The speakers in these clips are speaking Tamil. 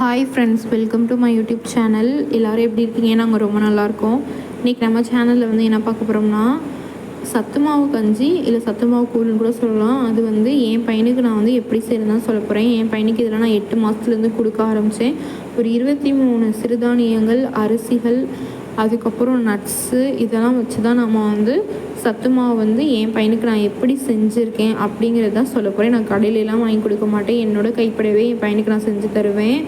Hi friends welcome to my YouTube channel எல்லோரும் எப்படி இருக்கீங்க? நாங்கள் ரொம்ப நல்லாயிருக்கோம் இன்றைக்கி நம்ம சேனலில் வந்து என்ன பார்க்க போகிறோம்னா சத்து மாவு கஞ்சி இல்லை சத்து மாவு கூழ்னு கூட சொல்லலாம். அது வந்து என் பையனுக்கு நான் வந்து எப்படி செய்யறதுன்னு சொல்ல போகிறேன் என் பையனுக்கு இதெல்லாம் நான் எட்டு மாதத்துலேருந்து கொடுக்க ஆரம்பித்தேன் ஒரு இருபத்தி மூணு சிறுதானியங்கள் அரிசிகள் அதுக்கப்புறம் நட்ஸு இதெல்லாம் வச்சு தான் நம்ம வந்து சத்து மாவு வந்து என் பையனுக்கு நான் எப்படி செஞ்சுருக்கேன் அப்படிங்கிறது தான் சொல்ல போகிறேன் நான் கடையிலலாம் வாங்கி கொடுக்க மாட்டேன். என்னோட கைப்படவே என் பையனுக்கு நான் செஞ்சு தருவேன்.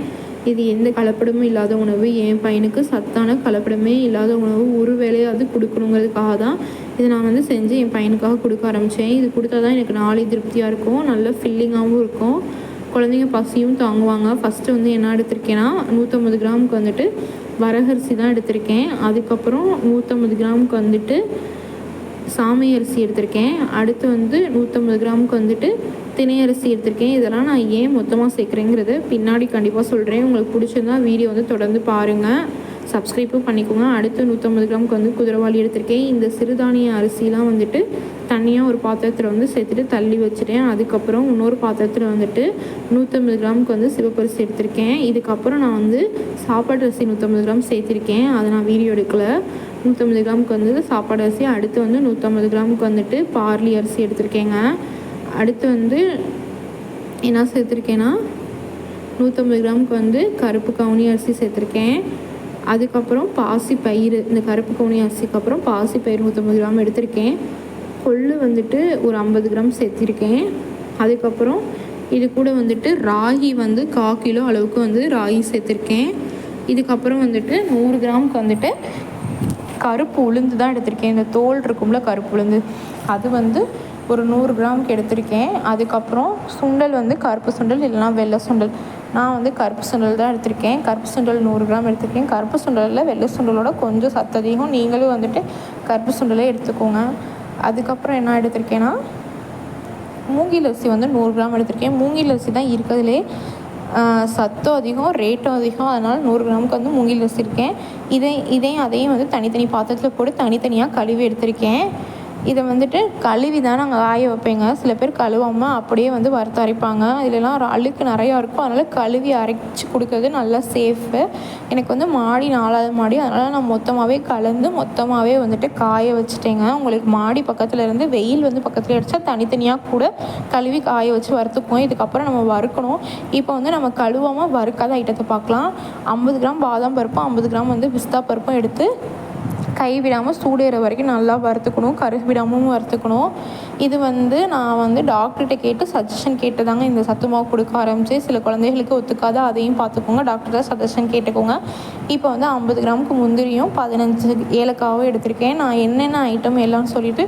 இது எந்த கலப்படமும் இல்லாத உணவு. என் பையனுக்கு சத்தான கலப்படமே இல்லாத உணவு. ஒரு வேலையாவது கொடுக்கணுங்கிறதுக்காக தான் இதை நான் வந்து செஞ்சு என் பையனுக்காக கொடுக்க ஆரம்பித்தேன் இது கொடுத்தா தான் எனக்கு நாளை திருப்தியாக இருக்கும். நல்ல ஃபில்லிங்காகவும் இருக்கும். குழந்தைங்க பசியும் தாங்குவாங்க. ஃபஸ்ட்டு வந்து என்ன எடுத்திருக்கேன்னா நூற்றம்பது கிராமுக்கு வந்துட்டு வரகரிசி தான் எடுத்திருக்கேன். அதுக்கப்புறம் நூற்றம்பது கிராமுக்கு வந்துட்டு சாமை அரிசி எடுத்திருக்கேன். அடுத்து வந்து நூற்றம்பது கிராமுக்கு வந்துட்டு தினை அரிசி எடுத்திருக்கேன். இதெல்லாம் நான் ஏன் மொத்தமாக சேர்க்குறேங்கிறத பின்னாடி கண்டிப்பாக சொல்கிறேன் உங்களுக்கு பிடிச்சிருந்தா வீடியோ வந்து தொடர்ந்து பாருங்கள் சப்ஸ்கிரைப்பும் பண்ணிக்கோங்க. அடுத்து நூற்றம்பது கிராமுக்கு வந்து குதிரவாளி எடுத்திருக்கேன். இந்த சிறுதானிய அரிசிலாம் வந்துட்டு தனியாக ஒரு பாத்திரத்தில் வந்து சேர்த்துட்டு தள்ளி வச்சுட்டேன். அதுக்கப்புறம் இன்னொரு பாத்திரத்தில் வந்துட்டு நூற்றம்பது கிராமுக்கு வந்து சிவப்பரிசி எடுத்திருக்கேன். இதுக்கப்புறம் நான் வந்து சாப்பாடு அரிசி நூற்றம்பது கிராம் சேர்த்திருக்கேன். அதை நான் வீடியோ எடுக்கலை. நூற்றம்பது கிராமுக்கு வந்து சாப்பாடு அரிசி அடுத்து வந்து நூற்றம்பது கிராமுக்கு வந்துட்டு பார்லி அரிசி எடுத்திருக்கேங்க. அடுத்து வந்து என்ன சேர்த்துருக்கேன்னா நூற்றம்பது கிராமுக்கு வந்து கருப்பு கவுனி அரிசி சேர்த்துருக்கேன். அதுக்கப்புறம் பாசி பயிறு இந்த கருப்பு கோணி அரிசிக்கப்புறம் பாசி பயிர் நூற்றம்பது கிராம் எடுத்திருக்கேன். கொள்ளு வந்துட்டு ஒரு ஐம்பது கிராம் சேர்த்திருக்கேன். அதுக்கப்புறம் இது கூட வந்துட்டு ராகி வந்து கா கிலோ அளவுக்கு வந்து ராகி சேர்த்துருக்கேன். இதுக்கப்புறம் வந்துட்டு நூறு கிராமுக்கு வந்துட்டு கருப்பு உளுந்து தான் எடுத்திருக்கேன். இந்த தோல் இருக்கும்ல கருப்பு உளுந்து. அது வந்து ஒரு நூறு கிராமுக்கு எடுத்திருக்கேன். அதுக்கப்புறம் சுண்டல் வந்து கருப்பு சுண்டல் இல்லைனா வெள்ளை சுண்டல். நான் வந்து கருப்பு சுண்டல் தான் எடுத்திருக்கேன். கருப்பு சுண்டல் நூறு கிராம் எடுத்திருக்கேன். கருப்பு சுண்டலில் வெள்ளை சுண்டலோட கொஞ்சம் சத்து அதிகம். நீங்களும் வந்துட்டு கருப்பு சுண்டலே எடுத்துக்கோங்க. அதுக்கப்புறம் என்ன எடுத்திருக்கேன்னா மூங்கில் அரிசி வந்து நூறு கிராம் எடுத்திருக்கேன். மூங்கில் அரிசி தான் இருக்கிறதுலே சத்தும் அதிகம் ரேட்டும் அதிகம். அதனால் நூறு கிராமுக்கு வந்து மூங்கில் அரிசி இருக்கேன். இதை இதையும் அதையும் வந்து தனித்தனி பாத்திரத்தில் போட்டு தனித்தனியாக கழுவி எடுத்திருக்கேன். இதை வந்துட்டு கழுவி தான் நாங்கள் காய வைப்பேங்க. சில பேர் கழுவாமல் அப்படியே வந்து வறுத்து அரைப்பாங்க. இதிலலாம் அழுக்கு நிறையா இருக்கும். அதனால் கழுவி அரைச்சி கொடுக்கறது நல்லா சேஃபு எனக்கு வந்து மாடி நாலாவது மாடி. அதனால் நான் மொத்தமாகவே கலந்து மொத்தமாகவே வந்துட்டு காய வச்சுட்டேங்க. உங்களுக்கு மாடி பக்கத்தில் இருந்து வெயில் வந்து பக்கத்தில் அடித்தா தனித்தனியாக கூட கழுவி காய வச்சு வறுத்துக்குவோம். இதுக்கப்புறம் நம்ம வறுக்கணும். இப்போ வந்து நம்ம கழுவாமல் வறுக்காத ஐட்டத்தை பார்க்கலாம். ஐம்பது கிராம் பாதாம் பருப்பும் ஐம்பது கிராம் வந்து பிஸ்தா பருப்பும் எடுத்து கை விடாமல் சூடேற வரைக்கும் நல்லா வறுத்துக்கணும் கருகு விடாமல் வறுத்துக்கணும். இது வந்து நான் வந்து டாக்டர்கிட்ட கேட்டு சஜஷன் கேட்டு தாங்க இந்த சத்து மாவு கொடுக்க ஆரம்பித்து சில குழந்தைகளுக்கு ஒத்துக்காத அதையும் பார்த்துக்கோங்க. டாக்டர்கிட்ட சஜஷன் கேட்டுக்கோங்க. இப்போ வந்து ஐம்பது கிராமுக்கு முந்திரியும் பதினஞ்சு ஏலக்காவும் எடுத்திருக்கேன். நான் என்னென்ன ஐட்டம் எல்லாம் சொல்லிவிட்டு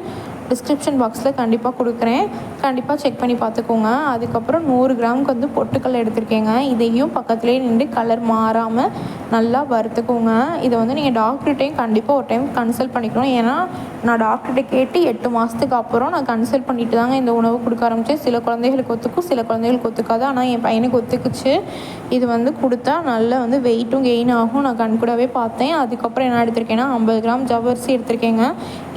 டிஸ்கிரிப்ஷன் பாக்ஸில் கண்டிப்பாக கொடுக்குறேன். கண்டிப்பாக செக் பண்ணி பார்த்துக்கோங்க. அதுக்கப்புறம் நூறு கிராமுக்கு வந்து பொட்டுக்கல் எடுத்திருக்கேங்க. இதையும் பக்கத்துலேயே நின்று கலர் மாறாமல் நல்லா வறுத்துக்கோங்க. இதை வந்து நீங்கள் டாக்டர்கிட்டையும் கண்டிப்பாக ஒரு டைம் கன்சல்ட் பண்ணிக்கணும். ஏன்னா நான் டாக்டர்கிட்ட கேட்டு எட்டு மாதத்துக்கு அப்புறம் நான் கன்சல்ட் பண்ணிட்டு தாங்க இந்த உணவு கொடுக்க ஆரம்பித்தேன் சில குழந்தைகளுக்கு ஒத்துக்கும் சில குழந்தைகளுக்கு ஒத்துக்காது. ஆனால் என் பையனுக்கு ஒத்துக்குச்சு. இது வந்து கொடுத்தா நல்லா வந்து வெயிட்டும் கெயின் ஆகும். நான் கண்கூடவே பார்த்தேன். அதுக்கப்புறம் என்ன எடுத்திருக்கேன்னா ஐம்பது கிராம் ஜவ்வரிசி எடுத்திருக்கேங்க.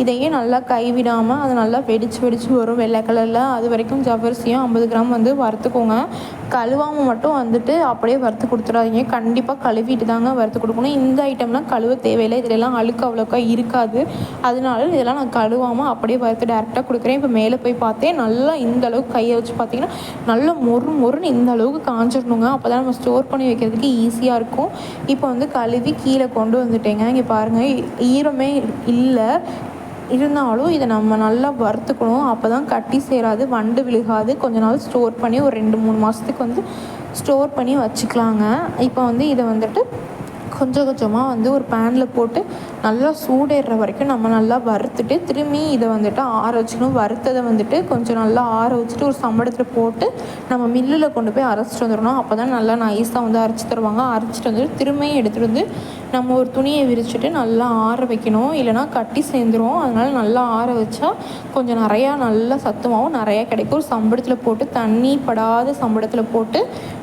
இதையே நல்லா கைவிடாமல் அது நல்லா வெடிச்சு வெடிச்சு வரும் வெள்ளை கலரில் அது வரைக்கும் ஜவ்வரிசியும் ஐம்பது கிராம் வந்து வறுத்துக்கோங்க. கழுவாமல் மட்டும் வந்துட்டு அப்படியே வறுத்து கொடுத்துடாதீங்க. கண்டிப்பாக கழுவிட்டு தாங்க வறுத்து கொடுக்கணும். இந்த ஐட்டம்லாம் கழுவ தேவையில்லை. இதிலெல்லாம் அழுக்கு அவ்வளோக்கா இருக்காது. அதனால இதெல்லாம் நான் கழுவாமல் அப்படியே வறுத்து டேரெக்டாக கொடுக்குறேன். இப்போ மேலே போய் பார்த்தேன். நல்லா இந்த அளவுக்கு கையை வச்சு பார்த்தீங்கன்னா நல்லா மொறு மொறுன்னு இந்த அளவுக்கு காஞ்சிடணுங்க. அப்போ தான் நம்ம ஸ்டோர் பண்ணி வைக்கிறதுக்கு ஈஸியாக இருக்கும். இப்போ வந்து கழுவி கீழே கொண்டு வந்துட்டேங்க. இங்கே பாருங்கள் ஈரமே இல்லை. இருந்தாலும் இதை நம்ம நல்லா வறுத்துக்கணும். அப்போ தான் கட்டி சேராது வண்டு விழுகாது. கொஞ்ச நாள் ஸ்டோர் பண்ணி ஒரு ரெண்டு மூணு மாதத்துக்கு வந்து ஸ்டோர் பண்ணி வச்சுக்கலாங்க. இப்போ வந்து இதை வந்துட்டு கொஞ்சம் கொஞ்சமாக வந்து ஒரு பேனில் போட்டு நல்லா சூடேற வரைக்கும் நம்ம நல்லா வறுத்துட்டு திரும்பி இதை வந்துட்டு ஆற வச்சுக்கணும். வறுத்ததை வந்துட்டு கொஞ்சம் நல்லா ஆற வச்சுட்டு ஒரு சம்படத்தில் போட்டு நம்ம மில்லில் கொண்டு போய் அரைச்சிட்டு வந்துடணும். அப்போ தான் நல்லா நைஸாக வந்து அரைச்சி தருவாங்க. அரைச்சிட்டு வந்துட்டு திரும்பியும் எடுத்துகிட்டு வந்து நம்ம ஒரு துணியை விரிச்சுட்டு நல்லா ஆற வைக்கணும். இல்லைனா கட்டி சேர்ந்துரும். அதனால் நல்லா ஆற வச்சா கொஞ்சம் நிறையா நல்லா சத்துமாவும் நிறையா கிடைக்கும். ஒரு சம்பளத்தில் போட்டு தண்ணி படாத சம்பளத்தில் போட்டு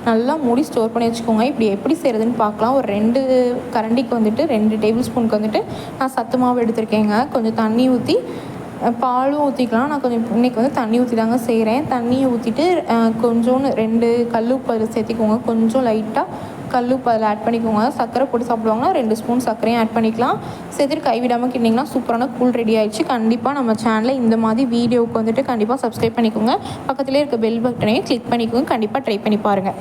நல்லா மூடி ஸ்டோர் பண்ணி வச்சுக்கோங்க. இப்படி எப்படி செய்கிறதுன்னு பார்க்கலாம். ஒரு ரெண்டு கரண்டிக்கு வந்துட்டு ரெண்டு டேபிள் ஸ்பூனுக்கு வந்துட்டு நான் சத்து மாவு எடுத்திருக்கேங்க. கொஞ்சம் தண்ணி ஊற்றி பாலும் ஊற்றிக்கலாம் நான் கொஞ்சம் இன்றைக்கி வந்து தண்ணி ஊற்றி தாங்க செய்கிறேன் தண்ணியை ஊற்றிட்டு கொஞ்சோன்னு ரெண்டு கல் உப்பு அதில் சேர்த்திக்கோங்க. கொஞ்சம் லைட்டாக கல் இப்போ அதில் ஆட் பண்ணிக்கோங்க. சர்க்கரை போட்டு சாப்பிடுவாங்கன்னா ரெண்டு ஸ்பூன் சர்க்கரையும் ஆட் பண்ணிக்கலாம். சேர்த்துட்டு கைவிடாமல் கிண்டிங்கன்னா சூப்பரான கூழ் ரெடி ஆயிடுச்சு. கண்டிப்பாக நம்ம சேனலில் இந்த மாதிரி வீடியோவுக்கு வந்துட்டு கண்டிப்பாக சப்ஸ்கிரைப் பண்ணிக்கோங்க. பக்கத்துலேயே இருக்க பெல் பட்டனையும் கிளிக் பண்ணிக்கோங்க. கண்டிப்பாக ட்ரை பண்ணி பாருங்கள்